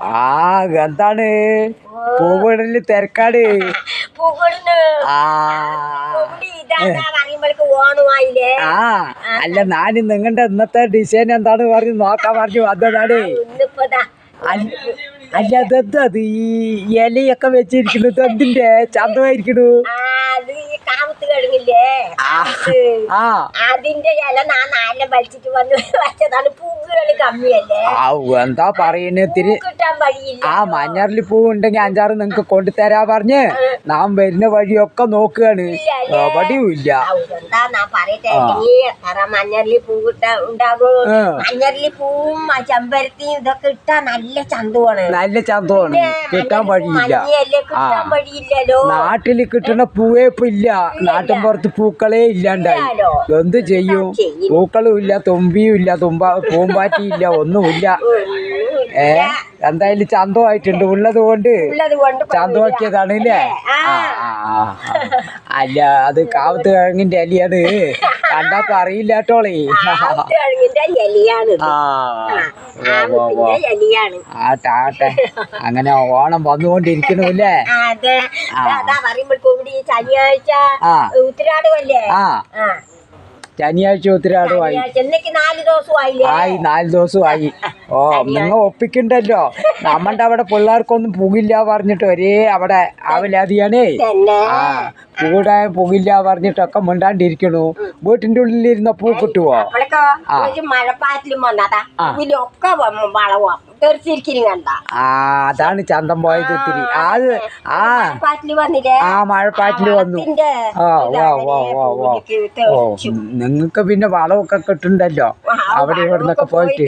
ആ എന്താണ് പൂവിടൽ. തിരക്കാട് ആ അല്ല ഞാൻ നിങ്ങളുടെ ഇന്നത്തെ ഡിസൈൻ എന്താണ് പറഞ്ഞു നോക്കാൻ പറഞ്ഞു വന്നതാണ്. ഇന്നിപ്പോ അല്ല അതെന്താ അത് ഈ ഇലയൊക്കെ വെച്ചിരിക്കുന്നത് എന്തിന്റെ? ചന്തമായിരിക്കണു അതിന്റെ ഇല നാലിനെ വലിച്ചിട്ട് വന്ന് വെച്ചതാണ്. പൂവുകൾ കമ്മിയല്ലേ? എന്താ പറയുന്നത് വഴിയില്ല. ആ മഞ്ഞറിൽ പൂ ഉണ്ടെങ്കിൽ അഞ്ചാറ് നിങ്ങക്ക് കൊണ്ടുതരാ പറഞ്ഞ്. നാം വരുന്ന വഴിയൊക്കെ നോക്കുകയാണ്. എവിടെയും ഇല്ല. എന്താ ഞാൻ പറയട്ടെ? എത്ര മഞ്ഞറിലി പൂ കിട്ടാ ഉണ്ടാകും ആ. പൂവും ആ ചെമ്പരത്തിയും ഇതൊക്കെ ഇട്ടാ നല്ല ചന്തമാണ് നല്ല ചന്തമാണ് കിട്ടാൻ വഴിയില്ല. മഞ്ഞയല്ലേ കിട്ടാൻ വഴിയില്ലല്ലോ. നാട്ടിൽ കിട്ടുന്ന പൂവേ ഇപ്പൊ ഇല്ല. നാട്ടിൻ പുറത്ത് പൂക്കളേ ഇല്ലാണ്ടായി. എന്ത് ചെയ്യും? ചെയ്യും? പൂക്കളും ഇല്ല തുമ്പിയും ഇല്ല തുമ്പ പൂമ്പാറ്റിയില്ല ഒന്നുമില്ല. ഏ? എന്തായാലും ചന്തമായിട്ടുണ്ട്. ഉള്ളത് കൊണ്ട് ചന്തമാക്കിയതാണ് ആ. അല്ല അത് കാവത്ത് കിഴങ്ങിന്റെ അലിയാണ്. കണ്ടപ്പോ അറിയില്ല കേട്ടോളേ. ആട്ടെ ആട്ടെ. അങ്ങനെ ഓണം വന്നുകൊണ്ടിരിക്കണല്ലേ ശനിയാഴ്ച. ഉത്തരാടുമല്ലേ ആ. ശനിയാഴ്ച ദിവസമായില്ലേ? ആയി നാല് ദിവസമായി. ഓ നിങ്ങൾ ഒപ്പിക്കണ്ടല്ലോ. നമ്മളുടെ അവിടെ പിള്ളേർക്കൊന്നും പുകില്ല പറഞ്ഞിട്ട് ഒരേ അവിടെ തന്നെ. ആ പൂടായ പുകില്ല പറഞ്ഞിട്ടൊക്കെ മിണ്ടാണ്ടിരിക്കണു. വീട്ടിന്റെ ഉള്ളിലിരുന്ന പൂ കിട്ടുവോ? ആ. അതാണ് ചന്തം പോയത് ഇത്തിരി. അത് ആ. ആ മഴപ്പാറ്റിൽ വന്നു. ആ വാ വാ വാ വാ ഓ നിങ്ങക്ക് പിന്നെ വളമൊക്കെ കിട്ടുണ്ടല്ലോ. അവിടെ ഇവിടെ നിന്നൊക്കെ പോയിട്ട്.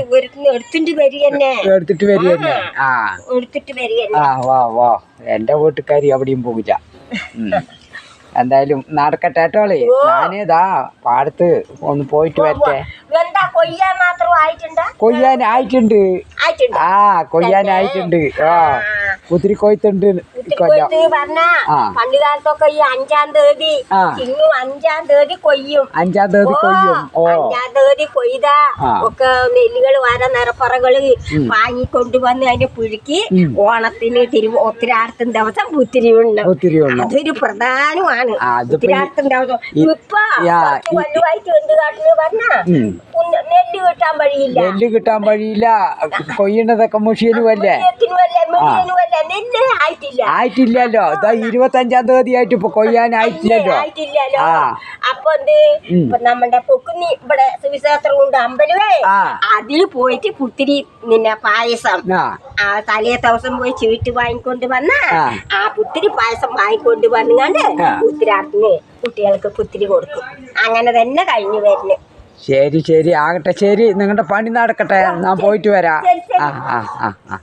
എടുത്തിട്ട് വരിക തന്നെ എടുത്തിട്ട് വരികയല്ലേ ആ എടുത്തിട്ട് ആ വാ വാ. എന്റെ വീട്ടുകാരി അവിടെയും പോകില്ല. എന്തായാലും നടക്കട്ടെ കേട്ടോളേ ഞാനിതാ പാടത്ത് ഒന്ന് പോയിട്ട് വരട്ടെ. കൊയ്യാൻ ആയിട്ടുണ്ട്? ആ കൊയ്യാനായിട്ടുണ്ട് ആ. കുത്തിരി കൊയ്ത്തുണ്ട്. പണ്ട് കാലത്തൊക്കെ ഈ അഞ്ചാം തീയതി ആ. അഞ്ചാം തീയതി കൊയ്യും. അഞ്ചാം തീയതി കൊയ്യും. അഞ്ചാം തീയതി കൊയ്താ. ഒക്കെ നെല്ലുകൾ വര നിറപ്പറകൾ വാങ്ങിക്കൊണ്ടുവന്ന് അതിനെ പുഴുക്കി ഓണത്തിന് തിരു ഒത്തിരാടത്തും ദിവസം പുത്തിരി ഉണ്ട് അതൊരു പ്രധാനമാണ്. ഉത്തിരാടത്തും ദിവസം. ഇപ്പൊ യാ, എന്ത് കാട്ടിൽ പറഞ്ഞ. നെല്ല് കിട്ടാൻ വഴിയില്ല. നെല്ല് കിട്ടാൻ വഴിയില്ല. കൊയ്യണതൊക്കെ മുഷിയനും അല്ലേ നെല്ലിനുമല്ല മുഴുവനുമല്ല നെല്ല് ആയിട്ടില്ല. ആയിട്ടില്ലല്ലോ. ഇതാ ഇരുപത്തഞ്ചാം തീയതി ആയിട്ട് ഇപ്പൊ കൊയ്യാനായിട്ടില്ലല്ലോ ആയിട്ടില്ലല്ലോ. അപ്പൊ എന്ത്? നമ്മുടെ പൊക്കുന്നി ഇവിടെ സുവിശേഷം കൊണ്ട് അമ്പലമേ ആ. അതിൽ പോയിട്ട് പുത്തിരി പിന്നെ പായസം. ആ. തലേ ദിവസം പോയി ചീട്ട് വാങ്ങിക്കൊണ്ട് വന്ന ആ. പുത്തിരി പായസം വാങ്ങിക്കൊണ്ട് വന്നുകൊണ്ട് ആ. പുത്തിരാട്ടിന് കുട്ടികൾക്ക് പുത്തിരി കൊടുക്കും. അങ്ങനെ തന്നെ കഴിഞ്ഞു വരുന്നു. ശരി ശരി. ആകട്ടെ ശരി. നിങ്ങളുടെ പണി നടക്കട്ടെ. ഞാൻ പോയിട്ട് വരാം. ആ ആ ആ ആ.